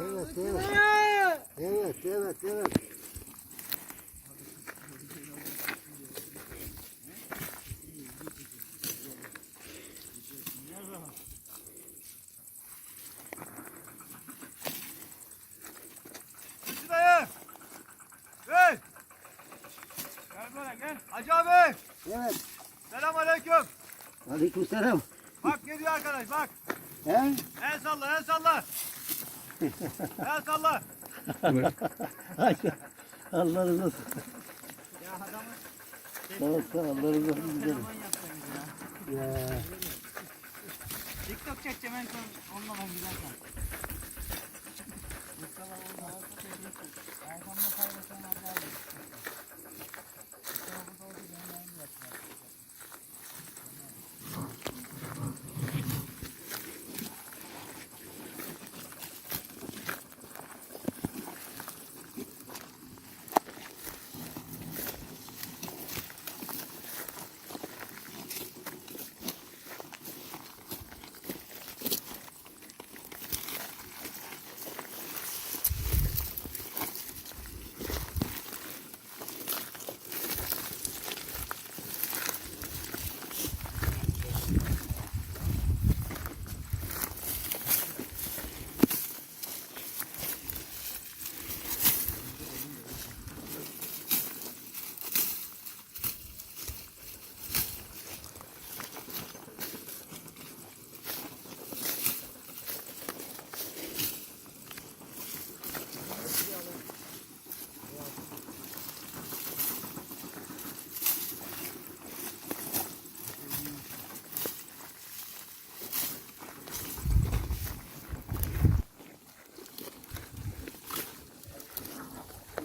Evet, evet. Evet, evet, evet. Hacı abi. Evet. Selam aleyküm. Aleykümselam. Bak geliyor arkadaş bak. He? El salla el salla. El salla. Allah razı olsun. Sağ ol, sağ ol. Allah razı olsun. Güzelim. Ya. TikTok çekeceğim en son onunla ben giderken. Mustafa orada olsa çekmişsin. Arkamda paylaşan haber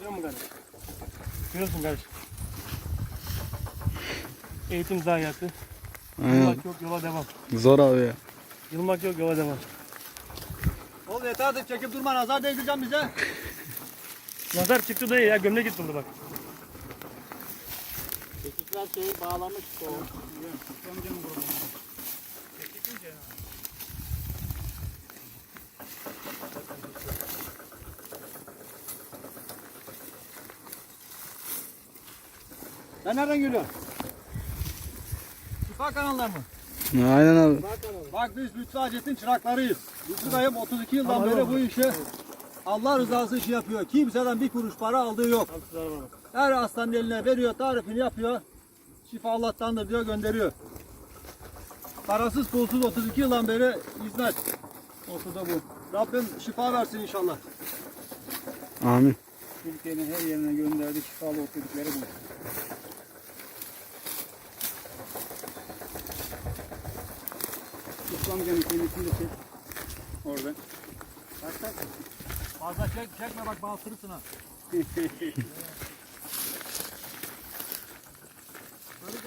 Biliyor musun kardeş? Biliyorsun kardeş. Eğitim zayiatı. Aynen. Yılmak yok yola devam. Zor abi ya. Yılmak yok yola devam. Oğlum yeter artık çekip durma nazar değdireceğim bize. Nazar çıktı dayı ya gömlek yırtıldı bak. Çekikler şeyi bağlamış o. Sen nereden geliyorsun? Şifa kanallar mı? Aynen abi. Bak biz Lütfü Hacet'in çıraklarıyız. Lütfü dayım 32 yıldan beri bu işi Allah rızası için yapıyor. Kimseden bir kuruş para aldığı yok. Her hastanın eline veriyor, tarifini yapıyor. Şifa Allah'tandır diyor, gönderiyor. Parasız pulsuz 32 yıldan beri hizmet. Ortada bu. Rabbim şifa versin inşallah. Amin. Türkiye'nin her yerine gönderdi şifalı okudukları bu. İslam kendisini de çek. Orada. Fazla çek, çekme bak bastırırsın ha. Sarı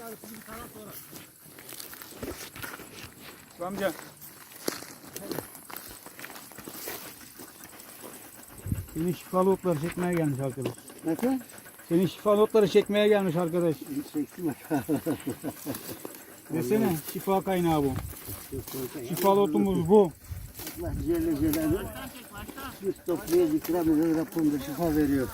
garipini bir taraf sonra. Şu amca. Senin şifalı otları çekmeye gelmiş arkadaş. Nasıl? Senin şifalı otları çekmeye gelmiş arkadaş. Çektim. Desene şifa kaynağı bu. Şifalı otumuz bu. Allah Celle Celaluhu. Biz toplaya ikram ediyor. Rabbim de şifa veriyor.